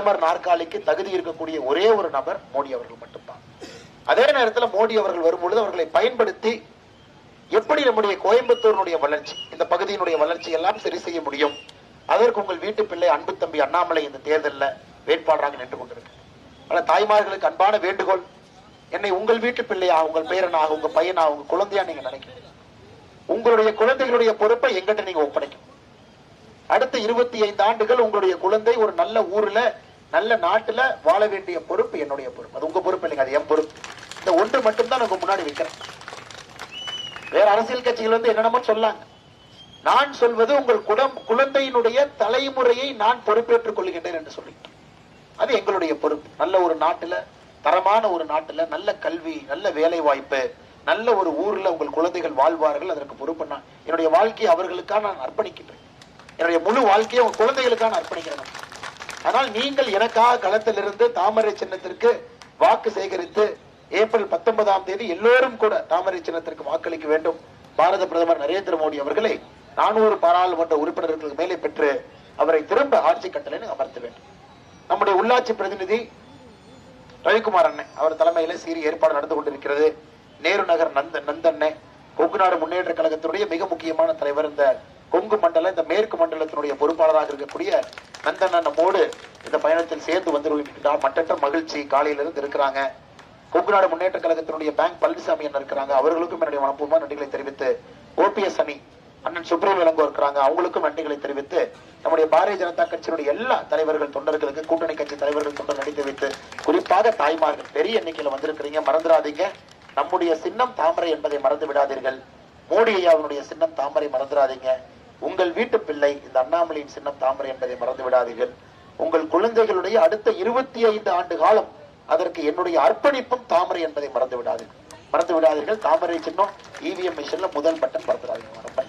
பிரதமர் நாற்காலிக்கு தகுதி இருக்கக்கூடிய ஒரே ஒரு நபர் மோடி அவர்கள் மட்டும்தான். அதே நேரத்தில் மோடி அவர்கள் வரும்பொழுது அவர்களை பயன்படுத்தி எப்படி நம்முடைய கோயம்புத்தூரினுடைய வளர்ச்சி இந்த பகுதியினுடைய வளர்ச்சி எல்லாம் சரி செய்ய முடியும்? அதற்கு உங்கள் வீட்டு பிள்ளை அன்பு தம்பி அண்ணாமலை இந்த தேர்தலில் வேட்பாளராக நின்று கொண்டிருக்கு ஆனால் தாய்மார்களுக்கு அன்பான வேண்டுகோள். என்னை உங்கள் வீட்டு பிள்ளையா உங்கள் பேரனாக உங்க பையனா உங்க குழந்தையா நீங்க நினைக்கிறீங்க? உங்களுடைய குழந்தைகளுடைய பொறுப்பை எங்கிட்ட நீங்க ஒப்படைக்கும் அடுத்த இருபத்தி ஐந்து ஆண்டுகள் உங்களுடைய குழந்தை ஒரு நல்ல ஊர்ல நல்ல நாட்டுல வாழ வேண்டிய பொறுப்பு என்னுடைய பொறுப்பு. அது உங்க பொறுப்பு இல்லைங்க அது என் பொறுப்பு. இந்த ஒன்று மட்டும்தான் உங்க முன்னாடி வைக்கிறேன். வேற அரசியல் கட்சிகள் வந்து என்னென்னமோ சொல்லாங்க. நான் சொல்வது உங்கள் குடம் குழந்தையினுடைய தலைமுறையை நான் பொறுப்பேற்றுக் கொள்கின்றேன் என்று சொல்லி அது எங்களுடைய பொறுப்பு. நல்ல ஒரு நாட்டுல தரமான ஒரு நாட்டுல நல்ல கல்வி நல்ல வேலை வாய்ப்பு நல்ல ஒரு ஊர்ல உங்கள் குழந்தைகள் வாழ்வார்கள் அதற்கு பொறுப்பு நான். என்னுடைய வாழ்க்கையை அவர்களுக்காக நான் அர்ப்பணிக்கின்றேன். என்னுடைய முழு வாழ்க்கையை உங்க குழந்தைகளுக்காக நான் அர்ப்பணிக்கிறேன். ஆனால் நீங்கள் எனக்காக களத்திலிருந்து தாமரை சின்னத்திற்கு வாக்கு சேகரித்து ஏப்ரல் பத்தொன்பதாம் தேதி எல்லோரும் கூட தாமரை சின்னத்திற்கு வாக்களிக்க வேண்டும். பாரத பிரதமர் நரேந்திர மோடி அவர்களை நானூறு பாராளுமன்ற உறுப்பினர்களுக்கு மேலே பெற்று அவரை திரும்ப ஆட்சி கட்டளைன்னு அமர்த்த வேண்டும். நம்முடைய உள்ளாட்சி பிரதிநிதி ரவிக்குமார் அண்ணன் அவர் தலைமையில சீரிய ஏற்பாடு நடந்து கொண்டிருக்கிறது. நேரு நகர் நந்த நந்தண்ணன் கொங்குநாடு முன்னேற்ற கழகத்தினுடைய மிக முக்கியமான தலைவர் இந்த கொங்கு மண்டல இந்த மேற்கு மண்டலத்தினுடைய பொறுப்பாளராக இருக்கக்கூடிய நந்தண்ணன் நம்மோடு இந்த பயணத்தில் சேர்ந்து வந்து மற்ற மகிழ்ச்சி காலையிலிருந்து இருக்கிறாங்க. கொங்கு நாடு முன்னேற்ற கழகத்தினுடைய பேங்க் பழனிசாமி என்ன இருக்கிறாங்க. அவர்களுக்கும் என்னுடைய மனப்பூர்வ நன்றிகளை தெரிவித்து ஓபிஎஸ் அணி அண்ணன் சுப்ரீம் இளங்கோ இருக்கிறாங்க. அவங்களுக்கும் நன்றிகளை தெரிவித்து நம்முடைய பாரதிய ஜனதா கட்சியினுடைய எல்லா தலைவர்கள் தொண்டர்களுக்கு கூட்டணி கட்சி தலைவர்கள் தொண்டர் நன்றி தெரிவித்து குறிப்பாக தாய்மார்கள் பெரிய எண்ணிக்கையில வந்திருக்கிறீங்க. மறந்துடாதீங்க. நம்முடைய சின்னம் தாமரை என்பதை மறந்து விடாதீர்கள். மோடி ஐயாவினுடைய சின்னம் தாமரை மறந்துடாதீங்க. உங்கள் வீட்டு பிள்ளை இந்த அண்ணாமலையின் சின்னம் தாமரை என்பதை மறந்து விடாதீர்கள். உங்கள் குழந்தைகளுடைய அடுத்த இருபத்தி ஐந்து ஆண்டு காலம் அதற்கு என்னுடைய அர்ப்பணிப்பும் தாமரை என்பதை மறந்து விடாதீர்கள். மறந்து விடாதீர்கள். தாமரை சின்னம் இவிஎம் மிஷின்ல முதல் பட்டன் பறந்துடாதீங்க ரொம்ப